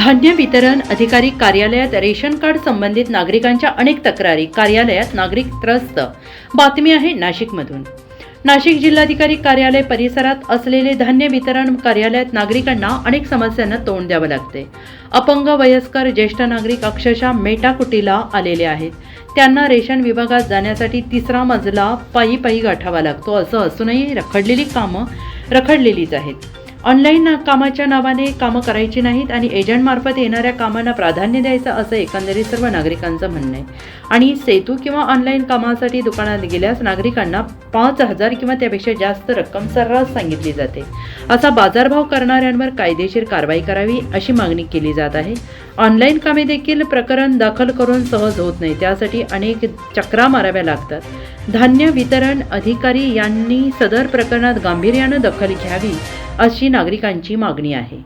धान्य वितरण अधिकारी कार्यालयात रेशन कार्ड संबंधित नागरिकांच्या अनेक तक्रारी कार्यालयात नागरिक त्रस्त. बातमी आहे नाशिकमधून. नाशिक जिल्हाधिकारी कार्यालय परिसरात असलेले धान्य वितरण कार्यालयात नागरिकांना अनेक समस्यांना तोंड द्यावं लागते. अपंग वयस्कर ज्येष्ठ नागरिक अक्षरशः मेटाकुटीला आलेले आहेत. त्यांना रेशन विभागात जाण्यासाठी तिसरा मजला पायी पायी गाठावा लागतो असं असूनही रखडलेली कामं रखडलेलीच आहेत. ऑनलाईन कामाच्या नावाने कामं करायची नाहीत आणि एजंटमार्फत येणाऱ्या कामांना प्राधान्य द्यायचं असं एकंदरीत सर्व नागरिकांचं म्हणणं आहे. आणि सेतू किंवा ऑनलाईन कामासाठी दुकानात गेल्यास नागरिकांना पाच हजार किंवा त्यापेक्षा जास्त रक्कम सर्रास सांगितली जाते. असा बाजारभाव करणाऱ्यांवर कायदेशीर कारवाई करावी अशी मागणी केली जात आहे. ऑनलाईन कामे देखील प्रकरण दाखल करून सहज होत नाही. त्यासाठी अनेक चक्रा माराव्या लागतात. धान्य वितरण अधिकारी यांनी सदर प्रकरणात गांभीर्यानं दखल घ्यावी अशी नागरिकांची मागणी आहे.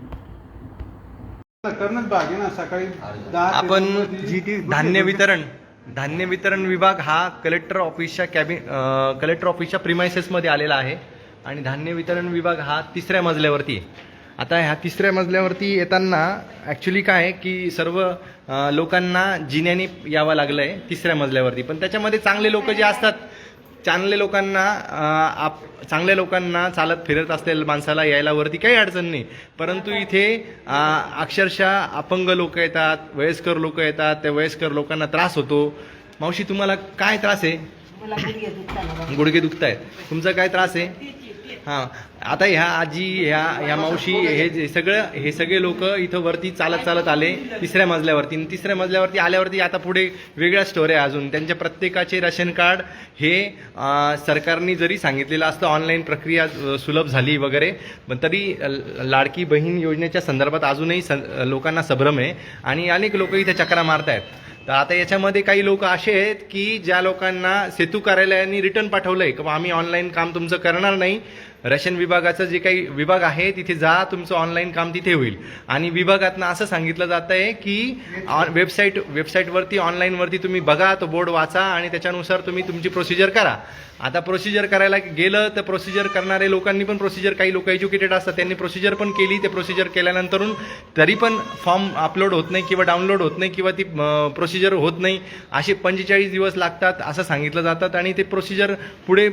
आपण जी ती धान्य वितरण धान्य वितरण विभाग हा कलेक्टर ऑफिसच्या कॅबिन कलेक्टर ऑफिसच्या प्रिमायसेसमध्ये आलेला आहे आणि धान्य वितरण विभाग हा तिसऱ्या मजल्यावरती आहे. आता ह्या तिसऱ्या मजल्यावरती येताना ॲक्च्युली काय आहे की सर्व लोकांना जिन्याने यावं लागलं आहे तिसऱ्या मजल्यावरती. पण त्याच्यामध्ये चांगले लोक जे असतात चांगले लोकांना आप चांगल्या लोकांना चालत फिरत असलेल्या माणसाला यायला वरती काही अडचण नाही. परंतु इथे अक्षरशः अपंग लोक येतात वयस्कर लोक येतात त्या वयस्कर लोकांना त्रास होतो. मावशी तुम्हाला काय त्रास आहे? गुडघे दुखत आहेत तुमचा काय त्रास आहे? हां. आता ह्या आजी ह्या ह्या मावशी हे जे सगळं हे सगळे लोक इथं वरती चालत चालत आले तिसऱ्या मजल्यावरती. आणि तिसऱ्या मजल्यावरती आल्यावरती आता पुढे वेगळ्या स्टोऱ्या आहे अजून. त्यांच्या प्रत्येकाचे राशन कार्ड हे सरकारने जरी सांगितलेलं असतं ऑनलाईन प्रक्रिया सुलभ झाली वगैरे पण तरी लाडकी बहीण योजनेच्या संदर्भात अजूनही सं- लोकांना संभ्रम आहे. आणि अनेक लोक इथे चक्रा मारतायत. तर आता याच्यामध्ये काही लोक असे आहेत की ज्या लोकांना सेतू कार्यालयाने रिटर्न पाठवलंय की बा आम्ही ऑनलाईन काम तुमचं करणार नाही. रशन विभागाचं जे काही विभाग आहे तिथे जा तुमचं ऑनलाईन काम तिथे होईल. आणि विभागातनं असं सांगितलं जात आहे की ऑन- वेबसाईट वेबसाईटवरती ऑनलाईनवरती तुम्ही बघा तो बोर्ड वाचा आणि त्याच्यानुसार तुम्ही तुमची प्रोसिजर करा. आता प्रोसिजर करायला गेलं तर प्रोसिजर करणारे लोकांनी पण प्रोसिजर काही लोक एज्युकेटेड असतात त्यांनी प्रोसिजर पण केली ते प्रोसिजर केल्यानंतरून तरी पण फॉर्म अपलोड होत नाही किंवा डाउनलोड होत नाही किंवा ती प्रोसिजर होत नाही. असे पंचेचाळीस दिवस लागतात असं सांगितलं जातात आणि ते प्रोसिजर पुढे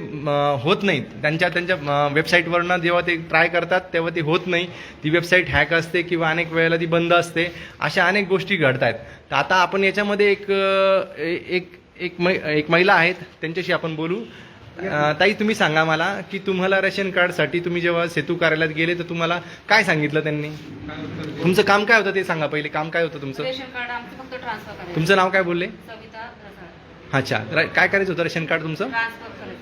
होत नाहीत. त्यांच्या त्यांच्या वेबसाईटवरनं जेव्हा ते ट्राय करतात तेव्हा ते होत नाही. ती वेबसाईट हॅक असते किंवा अनेक वेळेला ती बंद असते. अशा अनेक गोष्टी घडत आहेत तर आता आपण याच्यामध्ये एक एक एक मै एक महिला आहेत. त्यांच्याशी आपण बोलू. ताई तुम्ही सांगा मला की तुम्हाला रेशन कार्डसाठी तुम्ही जेव्हा सेतू कार्यालयात गेले तर तुम्हाला काय सांगितलं त्यांनी? तुमचं काम काय होतं ते सांगा पहिले. काम काय होतं तुमचं? तुमचं नाव काय बोलले. अच्छा. काय करायचं होतं रेशन कार्ड तुमचं?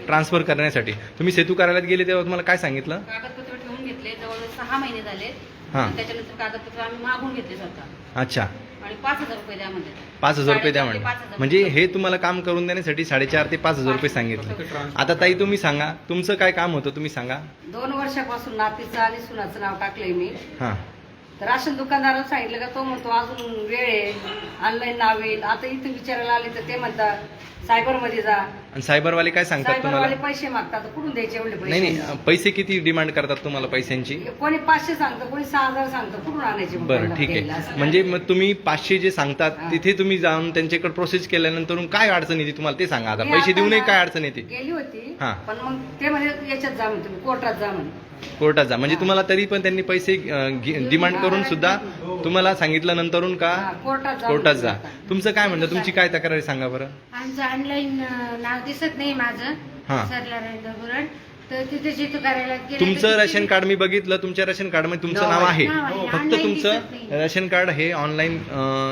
ट्रान्सफर करण्यासाठी. तुम्ही सेतू कार्यालयात गेले तेव्हा तुम्हाला काय सांगितलं? कागदपत्र ठेवून घेतले जवळजवळ सहा महिने झाले. हां. आणि त्याच्यानंतर कागदपत्र आम्ही मागून घेतले स्वतः. अच्छा. आणि पाच हजार रुपये द्या म्हणजे पाच हजार रुपये द्या म्हणजे रुपये. हे तुम्हाला काम करून देण्यासाठी साडेचार ते पाच हजार रुपये सांगितले. आता ताई तुम्ही सांगा. तुमचं काय काम होतं तुम्ही सांगा. दोन वर्षापासून नातीचं आणि सुनाचं नाव टाकलंय मी. हां. तर राशन दुकानदाराला सांगितलं का तो म्हणतो अजून वेळ आहे. ऑनलाईन नाव येईल. आता इथे विचारायला आले तर ते म्हणतात सायबरमध्ये जा. आणि सायबरवाले काय सांगतात तुम्हाला? सायबरवाले पैसे मागतात. कुठून द्यायचे एवढे नाही पैसे? नाही पैसे किती डिमांड करतात तुम्हाला पैशांची? कोणी पाचशे सांगतं कोणी सहा हजार सांगतं. कुठून आणायचे मग बरं त्यांना ठीक द्यायला आहे असं? म्हणजे मग तुम्ही पाचशे जे सांगतात हा. तिथे तुम्ही जाऊन त्यांच्याकडे प्रोसेस केल्यानंतर काय अडचण येते तुम्हाला ते सांगा आता. मी पैसे आता देऊनही ना काय अडचण येते? गेली होती हा. पण मग ते म्हणजे याच्यात जा म्हणते तुम्ही कोर्टात जा म्हणे. कोर्टात जा म्हणजे. तुम्हाला तरी पण त्यांनी पैसे डिमांड करून सुद्धा तुम्हाला सांगितलं नंतरून का कोर्टात जा. तुमचं काय म्हणतं तुमची काय तक्रार आहे सांगा बरं. आमचं ऑनलाईन नाव दिसत नाही माझं. सरला तर तिथे जिथं करायला गेलं तुमचं तर रेशन तिथे- कार्ड मी बघितलं तुमच्या रेशन कार्डमध्ये तुमचं नाव नाव आहे. आहे नाव आहे. फक्त Online तुमचं दिसत नाही. रेशन कार्ड हे ऑनलाईन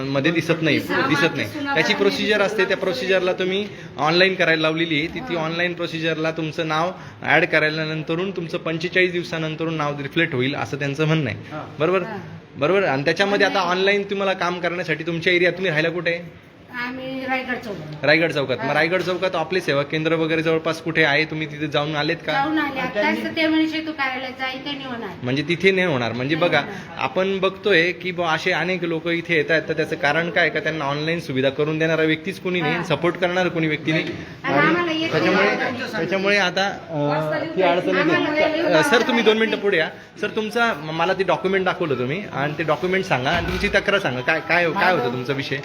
मध्ये दिसत नाही दिसत नाही. दिसत नाही सुनावणी त्याची प्रोसिजर असते त्या प्रोसिजरला तुम्ही ऑनलाईन करायला लावलेली आहे ती ती ऑनलाईन प्रोसिजरला तुमचं नाव ऍड करायला नंतरून तुमचं पंचेचाळीस दिवसानंतरून नाव रिफ्लेक्ट होईल असं त्यांचं म्हणणं आहे बरोबर हा. बरोबर आणि त्याच्यामध्ये आता ऑनलाईन तुम्हाला काम करण्यासाठी तुमच्या एरियात तुम्ही राहायला कुठे आहे? आम्ही रायगड चौक रायगड चौकात. मग रायगड चौकात आपले सेवा केंद्र वगैरे जवळपास कुठे आहे? तुम्ही तिथे जाऊन आलेत का? जाऊन आले. आताच ते म्हणे सेतू कार्यालयात जा इथे नाही होणार. म्हणजे तिथे नाही होणार. म्हणजे बघा आपण बघतोय की बुवा असे अनेक लोक इथे येत आहेत. तर त्याचं कारण काय का? त्यांना ऑनलाईन सुविधा करून देणारा व्यक्तीच कोणी नाही. सपोर्ट करणार कोणी व्यक्ती नाही. आणि आम्हाला येत त्याच्यामुळे नाही. त्याच्यामुळे आता अं, ती अडचण येते. सर तुम्ही दोन मिनिटं पुढे या. सर तुमचा मला ते डॉक्युमेंट दाखवलं तुम्ही. आणि ते डॉक्युमेंट सांगा आणि तुमची तक्रार सांगा. काय काय काय होतं तुमचा विषय?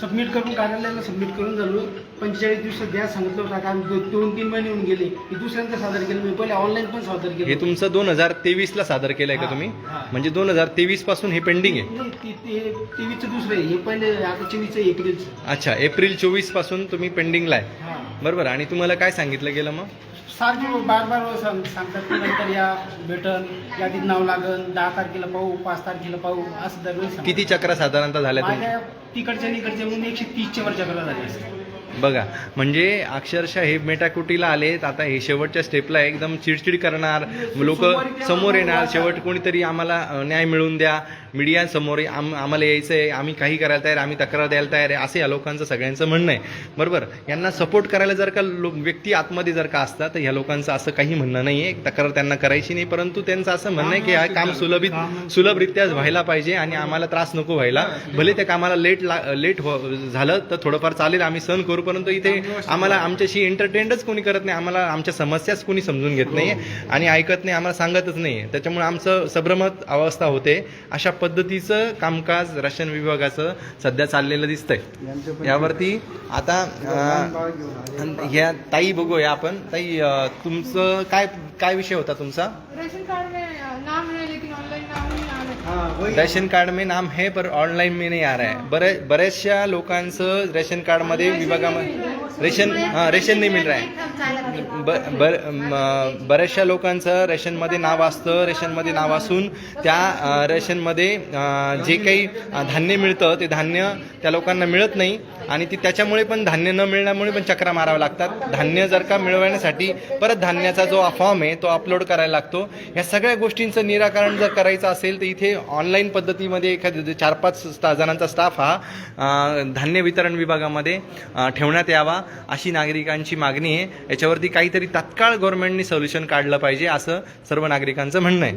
सबमिट करून कार्यालयाला सबमिट करून झालो. पंचेचाळीस दिवसात द्या सांगितलं होतं. दो- दोन तीन महिने होऊन गेले. मी दुसऱ्यांदा सादर केलं. मी पहिले ऑनलाईन पण सादर हे केलं तुमचं दोन हजार तेवीस ला सादर केलंय का तुम्ही? हा, हा. म्हणजे दोन हजार तेवीसपासून हे पेंडिंग आहे. नाही, ते- ते- तेवीसचं दुसरं आहे. हे पहिले आता चोवीसचं एप्रिलचं. अच्छा एप्रिल चोवीसपासून तुम्ही पेंडिंगला आहे. हा. बरोबर. आणि तुम्हाला काय सांगितलं गेलं मग? सारखे बार बार सांग सांगतात की नंतर या भेटन यादीत नाव लागन दहा तारखेला पाहू पाच तारखेला पाहू असं दरवेळी सांगतात. किती चक्रा साधारणतः झाल्या तुमच्या माझ्या तिकडच्या निकडच्या म्हणून एकशे तीसच्या वरच्या कला झाल्या असतील. बघा म्हणजे अक्षरशः हे मेटाकुटीला आलेत आता हे शेवटच्या स्टेपला एकदम चिडचिड करणार लोक समोर येणार शेवट कोणीतरी आम्हाला न्याय मिळवून द्या. मीडिया समोर ये, आम आम्हाला यायचं आहे आम्ही काही करायला तयार आम्ही तक्रार द्यायला तयार आहे असं या लोकांचं सगळ्यांचं म्हणणं आहे. बरोबर? यांना सपोर्ट करायला जर का लो व्यक्ती आतमध्ये जर का असतात तर ह्या लोकांचं असं काही म्हणणं नाही आहे तक्रार त्यांना करायची नाही परंतु त्यांचं असं म्हणणं आहे की हा काम सुलभित सुलभरित्या व्हायला पाहिजे आणि आम्हाला त्रास नको व्हायला. भले त्या कामाला लेट लेट झालं तर थोडंफार चालेल आम्ही सहन करू परंतु इथे आम्हाला आमच्याशी एंटरटेनच कोणी करत नाही आम्हाला आमच्या समस्याच कोणी समजून घेत नाही आणि ऐकत नाही आम्हाला सांगतच नाही. त्याच्यामुळे आमचं संभ्रमत अवस्था होते. अशा पद्धतीचं कामकाज रक्षण विभागाचं सध्या चाललेलं दिसतंय. यावरती आता या ह्या ताई बघूया आपण. ताई तुमचं काय काय विषय होता तुमचा रेशन कार्ड में अ, नाम है लेकिन ऑनलाइन नाम नहीं आ रहा हा, वही. रेशन कार्ड में नाम है पर ऑनलाईन में नाही आ रहा है। बरे बऱ्याचशा लोकांचं रेशन कार्डमध्ये विभागामध्ये रेशन हा रेशन नाही मिळ है नाही. ब- बर- बऱ्याचशा लोकांचं रेशनमध्ये नाव असतं रेशनमध्ये नाव असून त्या रेशनमध्ये जे काही धान्य मिळतं ते धान्य त्या लोकांना मिळत नाही. आणि ती त्याच्यामुळे पण धान्य न मिळण्यामुळे पण चक्रा माराव्या लागतात. धान्य जर का मिळवण्यासाठी परत धान्याचा जो फॉर्म आहे तो अपलोड करायला लागतो. या सगळ्या गोष्टींचं निराकरण जर करायचं असेल तर इथे ऑनलाईन पद्धतीमध्ये एखाद्या चार पाच जणांचा स्टाफ हा धान्य वितरण विभागामध्ये ठेवण्यात यावा. अशी नागरिकांची मागणी आहे. याच्यावरती काहीतरी तात्काळ गव्हर्नमेंटनी सोल्युशन काढलं पाहिजे असं सर्व नागरिकांचं म्हणणं आहे.